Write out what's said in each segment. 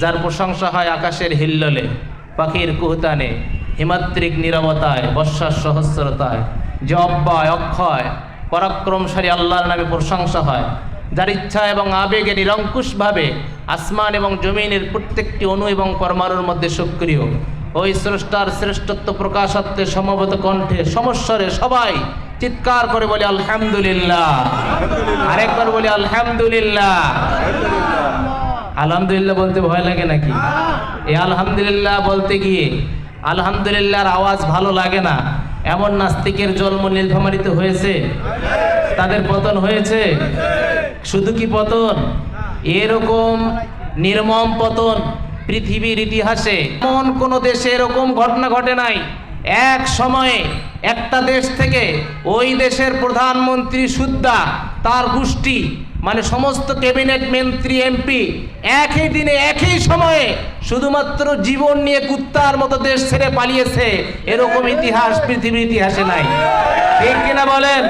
যার প্রশংসা হয় আকাশের হিল্লোলে, পাখির কুহতানে, হিমাত্রিক নিরবতায়, বর্ষার সহস্রতায়। যে অব্যয়, অক্ষয়, পরাক্রমশালী আল্লাহর নামে প্রশংসা হয়, যার ইচ্ছা এবং আবেগে নিরঙ্কুশভাবে আসমান এবং জমিনের প্রত্যেকটি অণু এবং পরমাণুর মধ্যে সক্রিয়। ওই স্রষ্টার শ্রেষ্ঠত্ব প্রকাশাত্মে সমবেত কণ্ঠে, সমস্বরে সবাই চিৎকার করে বলে, আলহামদুলিল্লাহ। আরেকবার বলি, আলহামদুলিল্লাহ। আলহামদুলিল্লাহ বলতে ভয় লাগে নাকি? এই আলহামদুলিল্লাহ বলতে গিয়ে আলহামদুলিল্লাহর আওয়াজ ভালো লাগে না। এমন নাস্তিকের জন্ম নীলফামারিতে হয়েছে। তাদের পতন হয়েছে। শুধু কি পতন? এরকম নির্মম পতন পৃথিবীর ইতিহাসে। এমন কোনো দেশে এরকম ঘটনা ঘটে নাই। এক সময়ে একটা দেশ থেকে ওই দেশের প্রধানমন্ত্রী সুদ্দা তার গোষ্ঠী মানে সমস্ত ক্যাবিনেট মন্ত্রী এমপি একই দিনে, একই সময়ে শুধুমাত্র জীবন নিয়ে কুত্তার মতো দেশ ছেড়ে পালিয়েছে, এরকম ইতিহাস, পৃথিবীর ইতিহাসে নাই। ঠিক কিনা বলেন?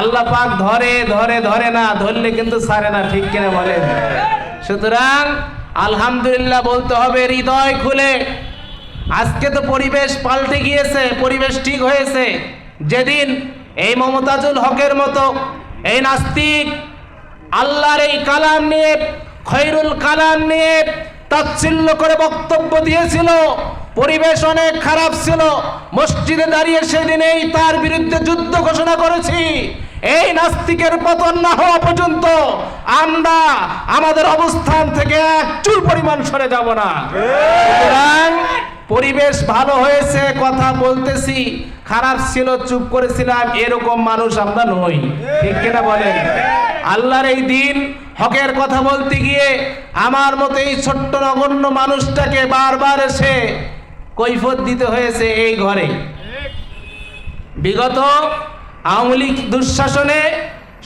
আল্লাহ পাক ধরে ধরে ধরে না, ধরলে কিন্তু ছাড়ে না, ঠিক কিনা বলেন? সুতরাং, আলহামদুলিল্লাহ বলতে হবে, হৃদয় খুলে। আজকে তো পরিবেশ পাল্টে গিয়েছে, পরিবেশ ঠিক হয়েছে। যেদিন এই মমতাজুল হকের মতো, এই নাস্তিক আল্লাহর এই কালাম নিয়ে, খৈরুল কালাম নিয়ে তাচ্ছিল্য করে বক্তব্য দিয়েছিল। পরিবেশ অনেক খারাপ ছিল। মসজিদে দাঁড়িয়ে সেদিনেই তার বিরুদ্ধে যুদ্ধ ঘোষণা করেছি। এই নাস্তিকের পতন না হওয়া পর্যন্ত আমরা আমাদের অবস্থান থেকে এক চুল পরিমাণ সরে যাব না। পরিবেশ ভালো হয়েছে, কথা বলতেছি। খারাপ ছিল, চুপ করেছিলাম, এরকম মানুষ আমরা নই। ঠিক কিনা বলেন? আল্লাহর এই দিন হকের কথা বলতে গিয়ে আমার মতো এই ছোট্ট নগণ্য মানুষটাকে বারবার এসে কৈফত দিতে হয়েছে এই ঘরে। বিগত আওয়ামী লীগ দুঃশাসনে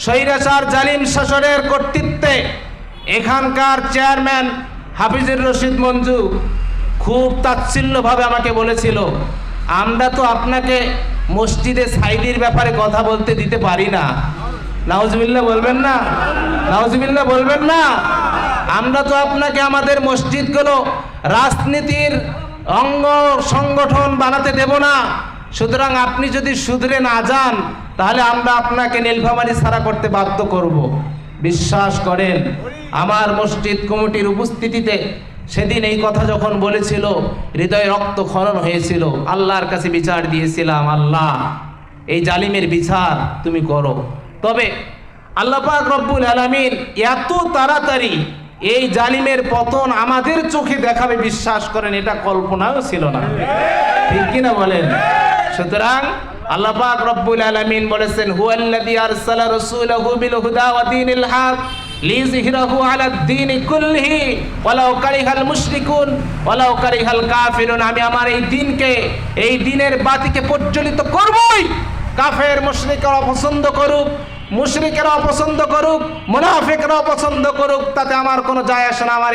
স্বৈরাচার জালিম শাসনের কর্তৃত্বে এখানকার চেয়ারম্যান হাফিজুর রশিদ মঞ্জু খুব তাচ্ছিল্যভাবে আমাকে বলেছিল, আমরা তো আপনাকে মসজিদে সাইডির ব্যাপারে কথা বলতে দিতে পারি না। নাউজবিল্লা বলবেন না? নাউজবিল্লা বলবেন না? আমরা তো আপনাকে আমাদের মসজিদগুলো রাজনীতির অঙ্গ সংগঠন বানাতে দেব না। সুতরাং আপনি যদি শুধরে না যান, তাহলে আমরা আপনাকে নীলফামারি ছাড়া করতে বাধ্য করব। বিশ্বাস করেন, আমার মসজিদ কমিটির উপস্থিতিতে সেদিন এই কথা যখন বলেছিল, হৃদয় রক্ত খনন হয়েছিল। আল্লাহর কাছে বিচার দিয়েছিলাম, আল্লাহ, এই জালিমের বিচার তুমি করো। তবে আল্লাহ পাক রব্বুল আলামিন এত তাড়াতাড়ি এই জালিমের পতন আমাদের চোখে দেখাবে, বিশ্বাস করেন, এটা কল্পনাও ছিল না। ঠিক কিনা বলেন? সুতরাং আল্লাহ পাক রব্বুল আলামিন বলেছেন, হুয়াল্লাযী আরসালা রাসূলাহু বিল হুদা ওয়া দীনিল হক লিযহিরাহু আলা দ্বীনি কুল্লিহি ওয়ালাউ কারিহাল মুশরিকুন ওয়ালাউ কারিহাল কাফিরুন। আমি আমার এই দিনকে, এই দিনের বাতিকে প্রজ্বলিত করবই। কাফের মুশ্রিকরা পছন্দ করুক, মুশরিকেরা পছন্দ করুক, মুনাফিকরা পছন্দ করুক, তাতে আমার কোনো যায় আসে না, আমার